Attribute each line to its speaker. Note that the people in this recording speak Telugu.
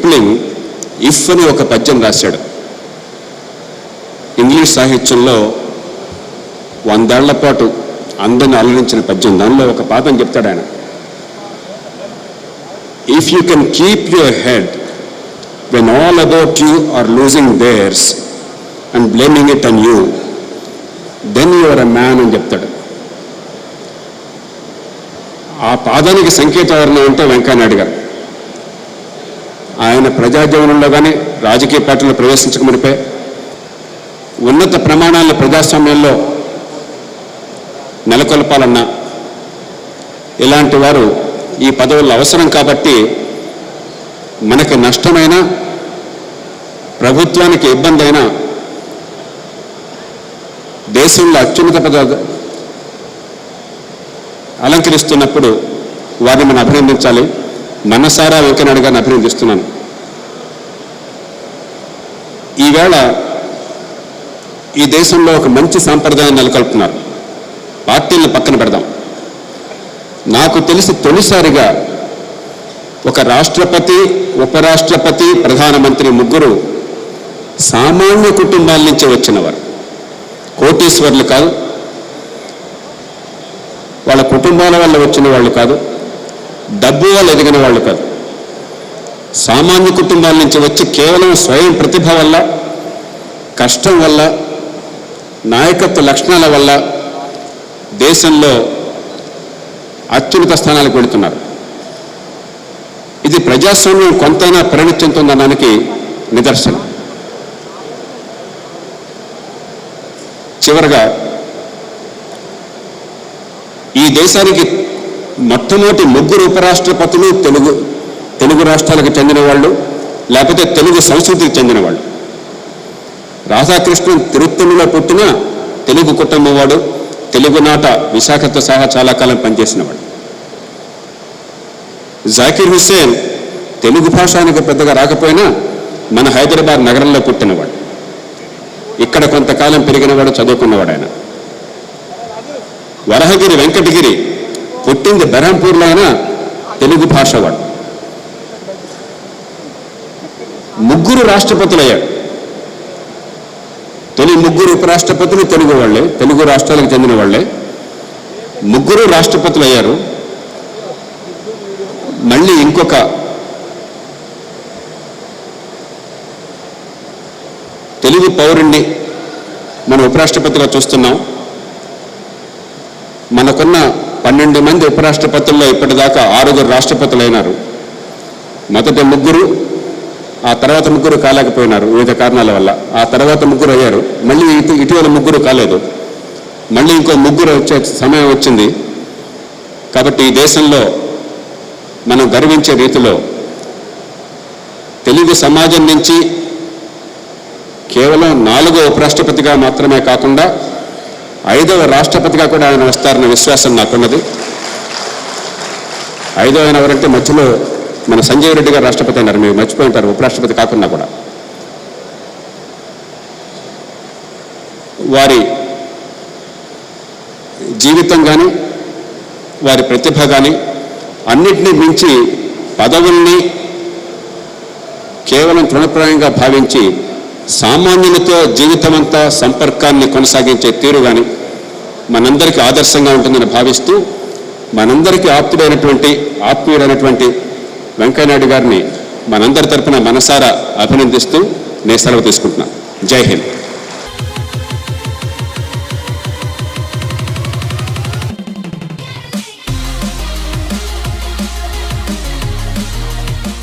Speaker 1: కిప్లింగ్ ఇఫ్ అని ఒక పద్యం రాశాడు. ఇంగ్లీష్ సాహిత్యంలో వందేళ్ళ పాటు అందరిని అలరించిన పద్యం. దానిలో ఒక పాదం చెప్తాడు ఆయన. If you can keep your head when all about you are losing theirs and blaming it on you then you're a man అని చెప్తాడు. ఆ పాదానికి సంకేతం ఎవరన్నా ఉంటే వెంకయ్యనాయుడు గారు. కానీ ప్రజాజీవనంలో కానీ రాజకీయ పార్టీలో ప్రవేశించక మునిపే ఉన్నత ప్రమాణాలను ప్రజాస్వామ్యంలో నెలకొల్పాలన్నా ఇలాంటి వారు ఈ పదవుల్లో అవసరం కాబట్టి మనకి నష్టమైన ప్రభుత్వానికి ఇబ్బంది అయినా దేశంలో అత్యున్నత పద అలంకరిస్తున్నప్పుడు వారిని మనం అభినందించాలి. మనసారా వెంకయ్యనాయుడు గారిని అభినందిస్తున్నాను. ఈవేళ ఈ దేశంలో ఒక మంచి సాంప్రదాయం నెలకొల్పుతున్నారు. పార్టీలను పక్కన పెడదాం. నాకు తెలిసి తొలిసారిగా ఒక రాష్ట్రపతి ఉపరాష్ట్రపతి ప్రధానమంత్రి ముగ్గురు సామాన్య కుటుంబాల నుంచి వచ్చినవారు. కోటీశ్వర్లు కాదు వాళ్ళ కుటుంబాల వల్ల వచ్చిన వాళ్ళు కాదు డబ్బు వల్ల ఎదిగిన వాళ్ళు కాదు. సామాన్య కుటుంబాల నుంచి వచ్చి కేవలం స్వయం ప్రతిభ వల్ల కష్టం వల్ల నాయకత్వ లక్షణాల వల్ల దేశంలో అత్యున్నత స్థానాలకు వెళుతున్నారు. ఇది ప్రజాస్వామ్యం కొంతైనా పరిణతి చెందుతుందనడానికి నిదర్శనం. చివరగా ఈ దేశానికి మొట్టమొదటి ముగ్గురు ఉపరాష్ట్రపతులు తెలుగు తెలుగు రాష్ట్రాలకు చెందిన వాళ్ళు లేకపోతే తెలుగు సంస్కృతికి చెందిన వాళ్ళు రాధాకృష్ణన్ తిరుత్తణిలో పుట్టిన తెలుగు కుటుంబం వాడు తెలుగునాట విశాఖతో సహా చాలా కాలం పనిచేసినవాడు. జాకీర్ హుస్సేన్ తెలుగు భాష పెద్దగా రాకపోయినా మన హైదరాబాద్ నగరంలో పుట్టినవాడు. ఇక్కడ కొంతకాలం పెరిగినవాడు చదువుకున్నవాడు ఆయన. వరహగిరి వెంకటగిరి పుట్టింది బెరంపూర్లో అయినా తెలుగు భాష వాడు ముగ్గురు రాష్ట్రపతులు అయ్యాడు తొలి ముగ్గురు ఉపరాష్ట్రపతులు తెలుగు వాళ్ళే తెలుగు రాష్ట్రాలకు చెందిన వాళ్ళే ముగ్గురు రాష్ట్రపతులు అయ్యారు మళ్ళీ ఇంకొక తెలుగు పౌరుణ్ణి మనం ఉపరాష్ట్రపతిగా చూస్తున్నాం. మనకున్న పన్నెండు మంది ఉపరాష్ట్రపతుల్లో ఇప్పటిదాకా ఆరుగురు రాష్ట్రపతులు అయినారు మొదటి ముగ్గురు ఆ తర్వాత ముగ్గురు కాలేకపోయినారు వివిధ కారణాల వల్ల. ఆ తర్వాత ముగ్గురు అయ్యారు. మళ్ళీ ఇటు ఇటీవల ముగ్గురు కాలేదు. మళ్ళీ ఇంకో ముగ్గురు వచ్చే సమయం వచ్చింది. కాబట్టి ఈ దేశంలో మనం గర్వించే రీతిలో తెలుగు సమాజం నుంచి కేవలం నాలుగో ఉపరాష్ట్రపతిగా మాత్రమే కాకుండా ఐదవ రాష్ట్రపతిగా కూడా ఆయన వస్తారన్న విశ్వాసం నాకున్నది. ఐదవ ఆయన ఎవరంటే మధ్యలో మన సంజయ్ రెడ్డి గారు రాష్ట్రపతి అన్నారు. మీరు మర్చిపోయి ఉంటారు ఉపరాష్ట్రపతి కాకుండా కూడా. వారి జీవితం కానీ వారి ప్రతిభ కానీ అన్నిటినీ మించి పదవుల్ని కేవలం తృణప్రాయంగా భావించి సామాన్యులతో జీవితమంతా సంపర్కాన్ని కొనసాగించే తీరు కానీ మనందరికీ ఆదర్శంగా ఉంటుందని భావిస్తూ మనందరికీ ఆప్తుడైనటువంటి ఆప్తుడైనటువంటి వెంకయ్యనాయుడు గారిని మనందరి తరఫున మనసారా అభినందిస్తూ నేను సెలవు తీసుకుంటున్నాను జై హింద్.